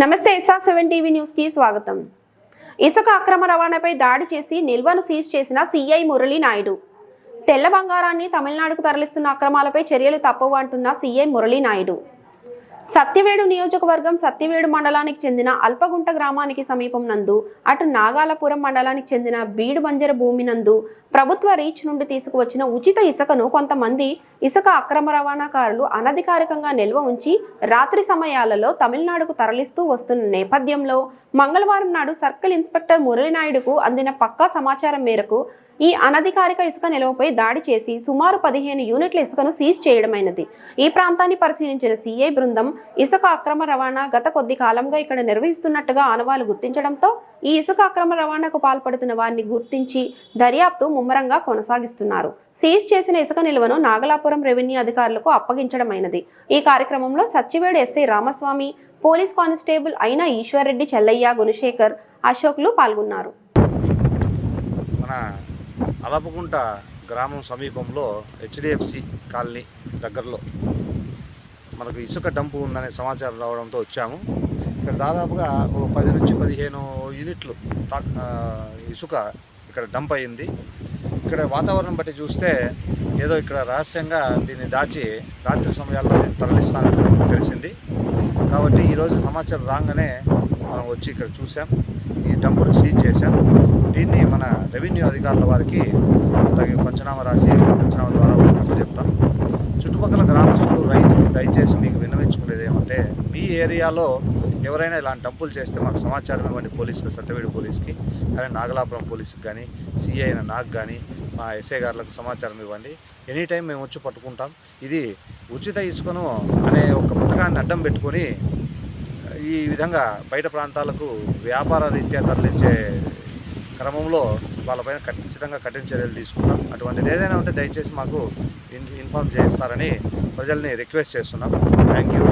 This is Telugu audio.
నమస్తే ఇసా సెవెన్ టీవీ న్యూస్కి స్వాగతం. ఇసుక అక్రమ రవాణాపై దాడి చేసి నిల్వను సీజ్ చేసిన సీఐ మురళీ నాయుడు. తెల్ల బంగారాన్ని తమిళనాడుకు తరలిస్తున్న అక్రమాలపై చర్యలు తప్పవు అంటున్న సీఐ మురళీ నాయుడు. సత్యవేడు నియోజకవర్గం సత్యవేడు మండలానికి చెందిన అల్పగుంట గ్రామానికి సమీపం నందు అటు నాగాలపురం మండలానికి చెందిన బీడు బంజర భూమి నందు ప్రభుత్వ రీచ్ నుండి తీసుకువచ్చిన ఉచిత ఇసుకను కొంతమంది ఇసుక అక్రమ రవాణాకారులు అనధికారికంగా నిల్వ ఉంచి రాత్రి సమయాలలో తమిళనాడుకు తరలిస్తూ వస్తున్న నేపథ్యంలో మంగళవారం నాడు సర్కిల్ ఇన్స్పెక్టర్ మురళీనాయుడుకు అందిన పక్కా సమాచారం మేరకు ఈ అనధికారిక ఇసుక నిల్వపై దాడి చేసి సుమారు పదిహేను యూనిట్ల ఇసుకను సీజ్ చేయడమైనది. ఈ ప్రాంతాన్ని పరిశీలించిన సీఐ బృందం ఇసుక అక్రమ రవాణా గత కొద్ది కాలంగా ఇక్కడ నిర్వహిస్తున్నట్టుగా ఆనవాలు గుర్తించడంతో ఈ ఇసుక అక్రమ రవాణాకు పాల్పడుతున్న వారిని గుర్తించి దర్యాప్తు ముమ్మరంగా కొనసాగిస్తున్నారు. సీజ్ చేసిన ఇసుక నిల్వను నాగలాపురం రెవెన్యూ అధికారులకు అప్పగించడమైనది. ఈ కార్యక్రమంలో Sachivedu SI Ramaswamy police constable అయిన ఈశ్వర్రెడ్డి చెల్లయ్య గుణశేఖర్ అశోక్లు పాల్గొన్నారు. మన అలపకుంట గ్రామం సమీపంలో హెచ్డిఎఫ్సి కాలనీ దగ్గరలో మనకు ఇసుక డంపు ఉందనే సమాచారం రావడంతో వచ్చాము. ఇక్కడ దాదాపుగా ఒక పది నుంచి పదిహేను యూనిట్లు ఇసుక ఇక్కడ డంప్ అయింది. ఇక్కడ వాతావరణం బట్టి చూస్తే ఏదో ఇక్కడ రహస్యంగా దీన్ని దాచి రాత్రి సమయాల్లో తరలిస్తానని తెలిసింది. కాబట్టి ఈరోజు సమాచారం రాగానే మనం వచ్చి ఇక్కడ చూసాం ఈ డంపును సీజ్ చేశాం. దీన్ని మన రెవెన్యూ అధికారుల వారికి అలాగే పంచనామా రాసి పంచనామా ద్వారా వారికి చెప్తాం. చుట్టుపక్కల గ్రామస్తులు రైతులు దయచేసి మీకు విన్నవించుకునేది ఏమంటే మీ ఏరియాలో ఎవరైనా ఇలాంటి డంపులు చేస్తే మాకు సమాచారం ఇవ్వండి పోలీసులు సత్యవేడి పోలీస్కి కానీ నాగలాపురం పోలీస్కి కానీ సిఐ అయిన నాకు కానీ మా ఎస్ఐ గారులకు సమాచారం ఇవ్వండి. ఎనీ టైం మేము వచ్చి పట్టుకుంటాం. ఇది ఉచిత ఇసుకను అనే ఒక పథకాన్ని అడ్డం పెట్టుకొని ఈ విధంగా బయట ప్రాంతాలకు వ్యాపార రీత్యా తరలించే క్రమంలో వాళ్ళపైన ఖచ్చితంగా కఠిన చర్యలు తీసుకున్నాం. అటువంటిది ఏదైనా ఉంటే దయచేసి మాకు ఇన్ ఇన్ఫామ్ చేస్తారని ప్రజల్ని రిక్వెస్ట్ చేస్తున్నాం. Thank you